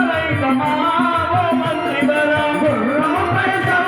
மலை சமாவ மந்திரி வரம்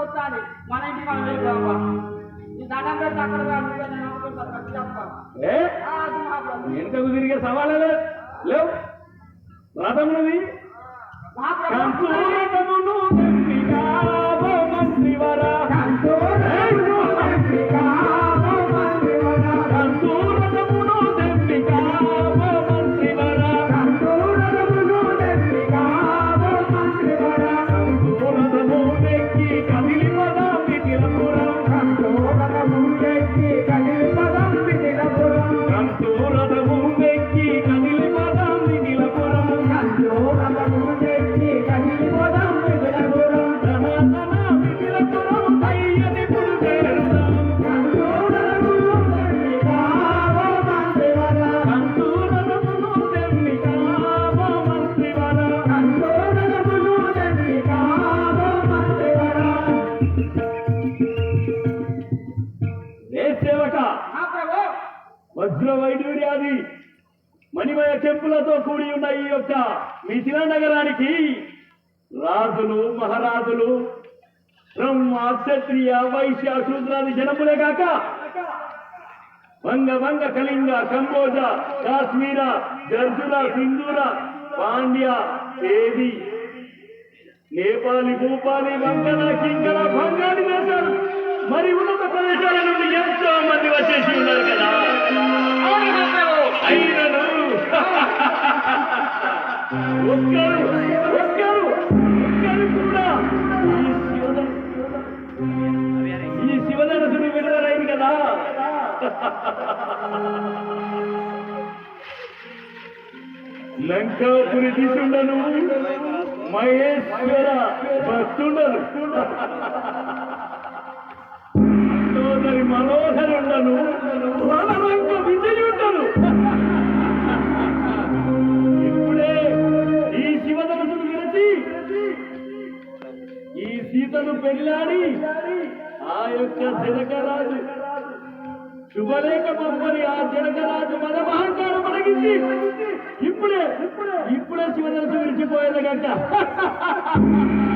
చెప్తాను ఏ? ఆ, అది మహాప్రభు వెనుకకు తిరిగే సవాలే లేవు. రథమునది. మణిమయ చెంపులతో కూడి ఉన్న ఈ యొక్క మిథిలా నగరానికి రాజులు మహారాజులు బ్రహ్మ క్షత్రియ వైశ్య శూద్రాది జనములే కాక వంగ వంగ కళింగ కంబోజ కాశ్మీర గర్జుల సింధూర పాండ్య తేది నేపాలి భూపాలి వంగన కింగల బంగాళి దేశాలు. మరి ఉన్నత ప్రదేశాల నుండి ఎంతో మంది వచ్చేసి ఉన్నారు కదా. ఒక్కరు ఒక్కరు ఒక్కరు కూడా ఈ శివద విడుదలైంది కదా లంకాపురి తీసుండను మహేశ్వర భక్తుండను. సీతను పెళ్ళాడి. ఆ యొక్క జనకరాజు. శుభలేఖ పంపని ఆ జనకరాజు మదమహంకారం అడిగింది ఇప్పుడే ఇప్పుడే ఇప్పుడే శివధనసు విడిచిపోయేది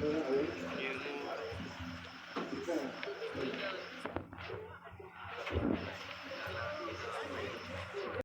Thank you.